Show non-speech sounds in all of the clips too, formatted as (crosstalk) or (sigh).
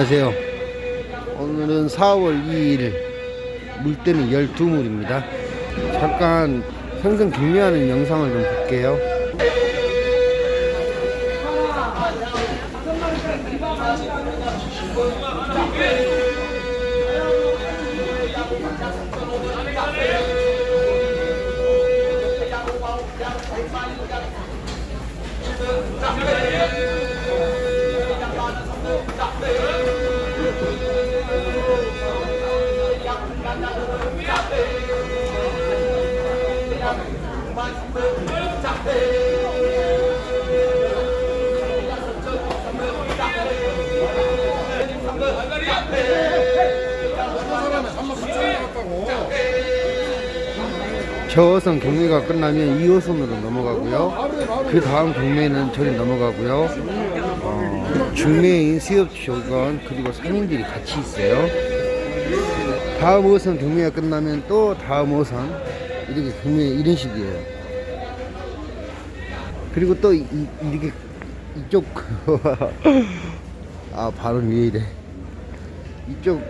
안녕하세요. 오늘은 4월 2일 물때는 12물입니다. 잠깐 생선 경매하는 영상을 좀 볼게요. 저어선 경매가 끝나면 2호선으로 넘어가고요. 그 다음 경매는 저리 넘어가고요. 어, 중매인 수협 조건 그리고 상인들이 같이 있어요. 다음 5호선 경매가 끝나면 또 다음 5호선 이렇게 경매 이런 식이에요. 그리고 또 이, 이- 이렇게 이쪽 (laughs) 아 바로 위에 이래 이쪽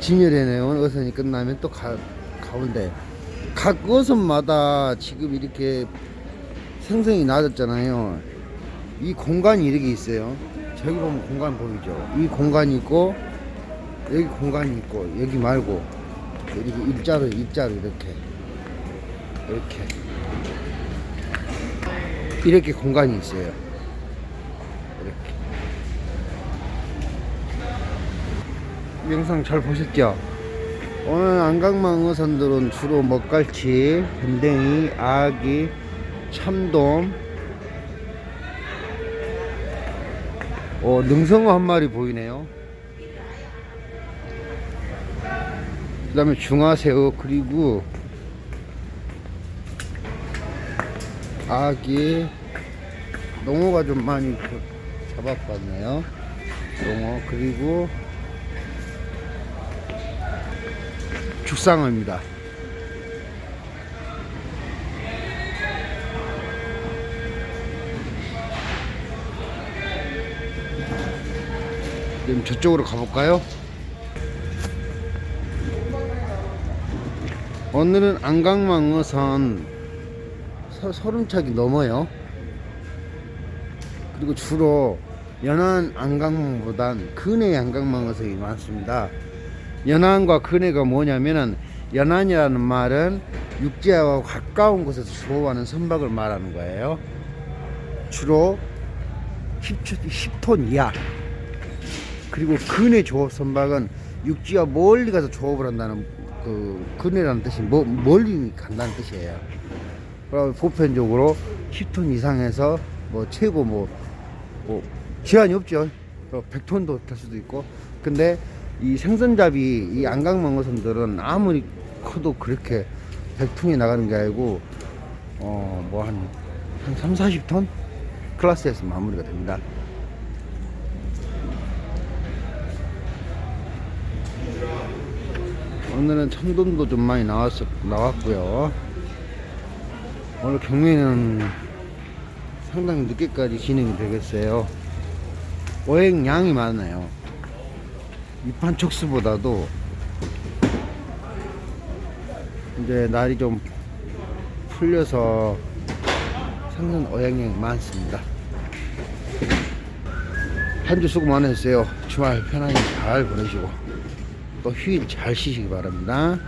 진열해 내온 어선이 끝나면 또 가, 가운데 각 어선마다 지금 이렇게 생성이 낮았잖아요. 이 공간이 이렇게 있어요. 저기 보면 공간 보이죠? 이 공간이 있고 여기 공간이 있고 여기 말고 이렇게 일자로 일자로 이렇게. 이렇게. 이렇게 공간이 있어요. 이렇게. 영상 잘 보셨죠? 오늘 안강망 어선들은 주로 먹갈치, 밴댕이, 아기, 참돔, 어, 능성어 한 마리 보이네요. 그 다음에 중화새우, 그리고 아기, 농어가 좀 많이 그- 잡아봤네요. 농어, 그리고 죽상어입니다. 그럼 저쪽으로 가볼까요? 오늘은 안강망어선 서- 서른척이 넘어요. 그리고 주로 연안 안강망보단 근해 안강망어선이 많습니다. 연안과 근해가 뭐냐면은 연안이라는 말은 육지하고 가까운 곳에서 조업하는 선박을 말하는 거예요. 주로 10, 10 톤 이하. 그리고 근해 조업 선박은 육지와 멀리 가서 조업을 한다는 그 근해라는 뜻이 뭐, 멀리 간다는 뜻이에요. 그럼 보편적으로 10톤 이상에서 뭐 최고 뭐, 뭐 제한이 없죠. 100톤도 탈 수도 있고. 근데 이 생선잡이 이 안강망어선들은 아무리 커도 그렇게 100톤이 나가는 게 아니고 어 뭐 한 한 3, 40톤 클래스에서 마무리가 됩니다. 오늘은 참돔도 좀 많이 나왔 나왔고요. 오늘 경매는 상당히 늦게까지 진행이 되겠어요. 어획 양이 많아요. 위판 촉수보다도 이제 날이 좀 풀려서 생선 어양량이 많습니다. 한 주 수고 많으셨어요. 주말 편안히 잘 보내시고 또 휴일 잘 쉬시기 바랍니다.